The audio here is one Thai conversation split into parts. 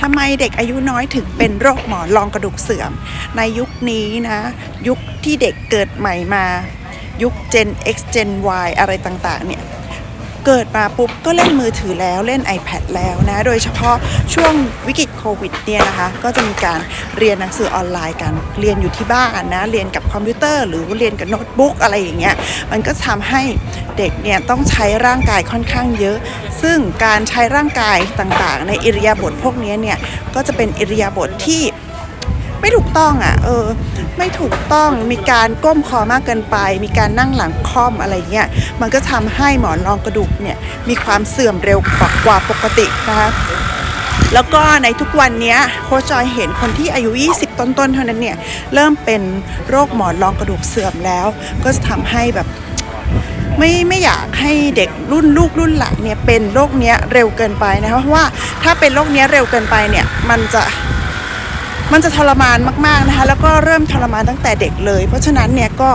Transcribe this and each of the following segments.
ทำไมเด็กอายุน้อยถึงเป็นโรคหมอนรองกระดูกเสื่อม ในยุคนี้นะ ยุคที่เด็กเกิดใหม่มา ยุค Gen X Gen Y อะไรต่างๆ เนี่ย เกิดมาปุ๊บก็เล่นมือถือแล้วเล่น iPad แล้วนะ โดยเฉพาะช่วงวิกฤต ควิดเนี่ยนะคะก็จะมีการเรียนหนังสือออนไลน์กันเรียนอยู่ที่บ้านนะเรียนกับคอมพิวเตอร์ หรือเรียนกับโน้ตบุ๊กอะไรอย่างเงี้ยมันก็ทำให้เด็กเนี่ยต้องใช้ร่างกายค่อนข้างเยอะ ซึ่งการใช้ร่างกายต่างๆ ในอิริยาบถพวกนี้เนี่ยก็จะเป็นอิริยาบถที่ไม่ถูกต้องอะเออไม่ถูกต้องมีการก้มคอมากเกินไป มีการนั่งหลังค่อมอะไรเงี้ยมันก็ทำให้หมอนรองกระดูกเนี่ยมีความเสื่อมเร็วกว่าปกตินะคะ แล้วก็ในทุกวันนี้โคชจอยเห็นคนที่อายุ 20 ต้นๆ เท่านั้นเนี่ย เริ่มเป็นโรคหมอนรองกระดูกเสื่อมแล้ว ก็จะทำให้แบบไม่ไม่อยากให้เด็กรุ่นลูกรุ่นหลานเนี่ยเป็นโรคเนี้ยเร็วเกินไปนะคะเพราะว่าถ้าเป็นโรคเนี้ยเร็วเกินไปเนี่ยมันจะมันจะทรมานมากๆนะคะแล้วก็เริ่มทรมานตั้งแต่เด็กเลย เพราะฉะนั้นเนี่ยก็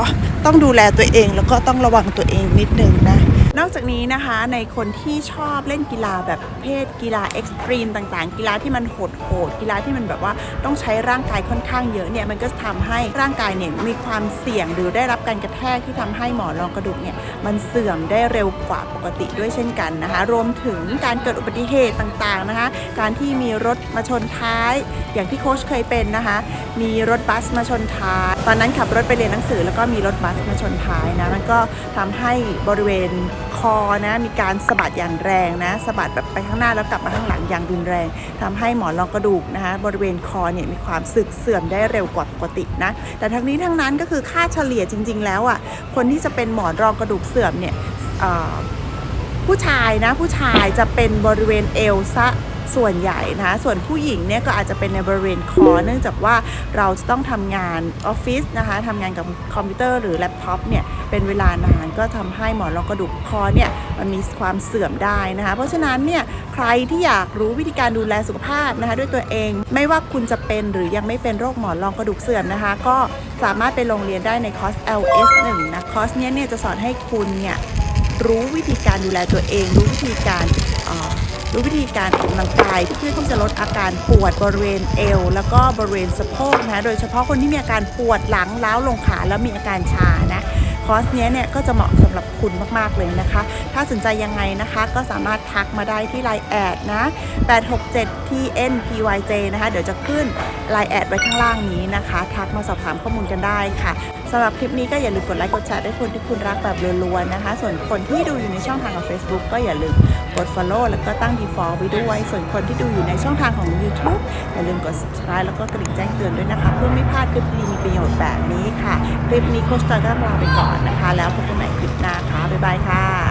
ต้องดูแลตัวเองแล้วก็ต้องระวังตัวเองนิดนึงนะ นอกจากนี้นะคะในคนที่ชอบเล่นกีฬาแบบเพศกีฬาเอ็กซ์ตรีมต่างๆ กีฬาที่มันโหดๆกีฬาที่มันแบบว่าต้องใช้ร่างกายค่อนข้างเยอะเนี่ยมันก็ทำให้ร่างกายเนี่ยมีความเสี่ยงหรือได้รับการกระแทกที่ทำให้หมอนรองกระดูกเนี่ยมันเสื่อมได้เร็วกว่าปกติด้วยเช่นกันนะคะ รวมถึงการเกิดอุบัติเหตุต่างๆนะคะ การที่มีรถมาชนท้าย อย่างที่โค้ชเคยเป็นนะคะ มีรถบัสมาชนท้าย ตอนนั้นขับรถไปเรียนหนังสือ แล้วก็มีรถบัสมาชนท้ายนะมันก็ทำให้บริเวณคอนะมีการสะบัดอย่างแรงนะสะบัดแบบไปข้างหน้าแล้วกลับมาข้างหลังอย่างรุนแรงทำให้หมอนรองกระดูกนะคะบริเวณคอเนี่ยมีความสึกเสื่อมได้เร็วกว่าปกตินะแต่ทั้งนี้ทั้งนั้นก็คือค่าเฉลี่ยจริง ๆ แล้วอะคนที่จะเป็นหมอนรองกระดูกเสื่อมเนี่ย ผู้ชายนะผู้ชายจะเป็นบริเวณเอวซะส่วนใหญ่นะคะส่วนผู้หญิงเนี่ยก็อาจจะเป็นในบริเวณคอ เนื่องจากว่าเราจะต้องทำงานออฟฟิศนะคะทำงานกับคอมพิวเตอร์หรือแล็ปท็อปเนี่ยเป็นเวลานานก็ทำให้หมอนรองกระดูกคอเนี่ยมันมีความเสื่อมได้นะคะเพราะฉะนั้นเนี่ยใครที่อยากรู้วิธีการดูแลสุขภาพนะคะด้วยตัวเอง ไม่ว่าคุณจะเป็นหรือยังไม่เป็นโรคหมอนรองกระดูกเสื่อมนะคะ ก็สามารถไปลงเรียนได้ในคอร์ส LS1 นะคอร์สเนี้ยเนี่ยจะสอนให้คุณเนี่ย รู้วิธีการดูแลตัวเอง รู้วิธีการอ่อรู้วิธีการออกกำลังกายเพื่อที่จะลดอาการปวดบริเวณเอว แล้วก็บริเวณสะโพกนะโดยเฉพาะคนที่มีอาการปวดหลังล้าวลงขาแล้วมีอาการชานะ อร์สเนี้ยเนี่ยก็จะเหมาะสำหรับคุณมากๆเลยนะคะ ถ้าสนใจยังไงนะคะก็สามารถทักมาได้ที่ไลน์แอดนะ 867 tnpyj นะคะ เดี๋ยวจะขึ้นไลน์แอดไว้ข้างล่างนี้นะคะ ทักมาสอบถามข้อมูลกันได้ค่ะสำหรับคลิปนี้ก็อย่าลืมกดไลค์กดแชร์ด้คนที่คุณรักแบบรัวๆนะคะ ส่วนคนที่ดูอยู่ในช่องทางของ Facebook ก็อย่าลืมกด Follow แล้วก็ตั้ง Default ไว้ด้วย ส่วนคนที่ดูอยู่ในช่องทางของ YouTube อย่าลืมกด Subscribe แล้วก็กระดิ่งแจ้งเตือนด้วยนะคะ เพื่อไม่พลาดคลิปดีมีประโยชน์แบบนี้ค่ะ คลิปนี้โคชตอยก็ลาไปก่อนนะคะ แล้วพบกันใหม่คลิปหน้าค่ะบ๊ายบายค่ะ